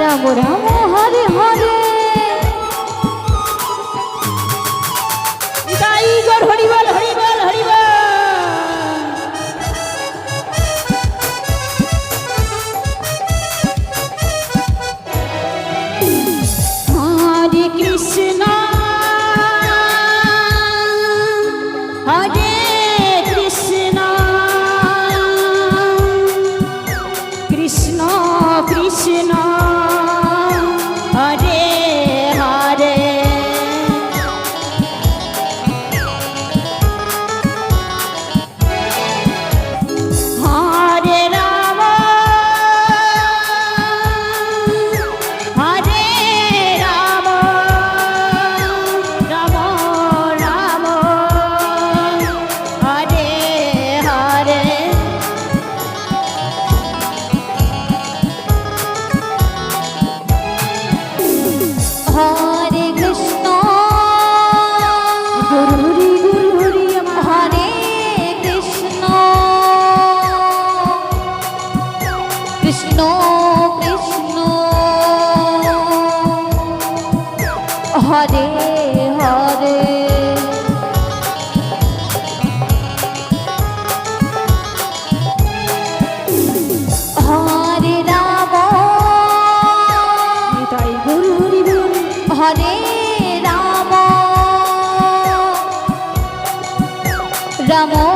রাম রাম রাম হরে হরে হরে। হরে রাম। তাই গুরু হরি রাম। রাম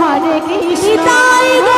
হরে কৃষ্ণ।